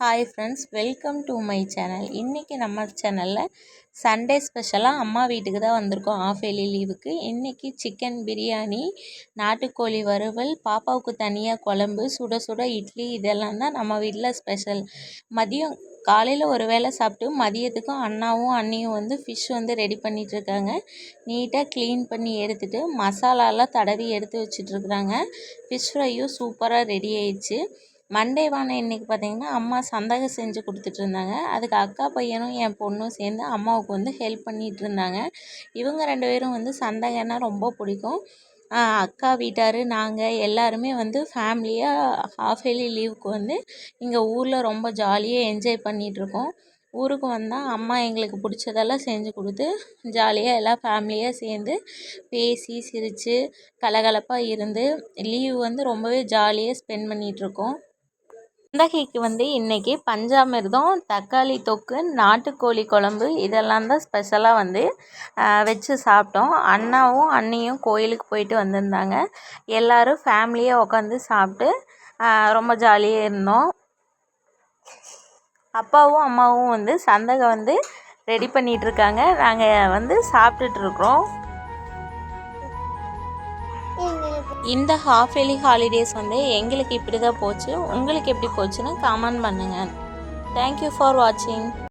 Hi friends welcome to my channel இன்றைக்கி நம்ம சேனலில் சண்டே ஸ்பெஷலாக அம்மா வீட்டுக்கு தான் வந்திருக்கோம். ஆஃப் ஏலி லீவுக்கு இன்றைக்கி சிக்கன் பிரியாணி நாட்டுக்கோழி வறுவல் பாப்பாவுக்கு தனியாக குழம்பு சுட சுட இட்லி இதெல்லாம் தான் நம்ம வீட்டில் ஸ்பெஷல் மதியம் காலையில் ஒரு வேளை சாப்பிட்டு மதியத்துக்கும் அண்ணாவும் அண்ணியும் வந்து ஃபிஷ் வந்து ரெடி பண்ணிகிட்ருக்காங்க நீட்டாக க்ளீன் பண்ணி எடுத்துகிட்டு மசாலாலாம் தடவி எடுத்து வச்சிட்ருக்குறாங்க ஃபிஷ் ஃப்ரையும் சூப்பராக ரெடி ஆயிடுச்சு. மண்டே வான இன்றைக்கி பார்த்திங்கன்னா அம்மா சந்தகம் செஞ்சு கொடுத்துட்ருந்தாங்க அதுக்கு அக்கா பையனும் என் பொண்ணும் சேர்ந்து அம்மாவுக்கு வந்து ஹெல்ப் பண்ணிகிட்டு இருந்தாங்க இவங்க ரெண்டு பேரும் வந்து சந்தகன்னா ரொம்ப பிடிக்கும். அக்கா வீட்டார் நாங்கள் எல்லாருமே வந்து ஃபேமிலியாக ஹாஃப் இயர்லி லீவுக்கு வந்து இங்கே ஊரில் ரொம்ப ஜாலியாக என்ஜாய் பண்ணிகிட்ருக்கோம் ஊருக்கு வந்தால் அம்மா எங்களுக்கு பிடிச்சதெல்லாம் செஞ்சு கொடுத்து ஜாலியாக எல்லாம் ஃபேமிலியாக சேர்ந்து பேசி சிரித்து கலகலப்பாக இருந்து லீவ் வந்து ரொம்பவே ஜாலியாக ஸ்பெண்ட் பண்ணிகிட்ருக்கோம் குந்தகைக்கு வந்து இன்றைக்கி பஞ்சாமிர்தம் தக்காளி தொக்கு நாட்டுக்கோழி குழம்பு இதெல்லாம் தான் ஸ்பெஷலாக வந்து வச்சு சாப்பிட்டோம். அண்ணாவும் அண்ணியும் கோயிலுக்கு போயிட்டு வந்திருந்தாங்க. எல்லோரும் ஃபேமிலியாக உட்காந்து சாப்பிட்டு ரொம்ப ஜாலியாக இருந்தோம். அப்பாவும் அம்மாவும் வந்து சந்தகை வந்து ரெடி பண்ணிகிட்ருக்காங்க நாங்கள் வந்து சாப்பிட்டுட்ருக்குறோம் இந்த ஹாஃப் இயர்லி ஹாலிடேஸ் வந்து எங்களுக்கு இப்படி தான் போச்சு. உங்களுக்கு எப்படி போச்சுன்னு கமெண்ட் பண்ணுங்கள் தேங்க்யூ ஃபார் வாட்சிங்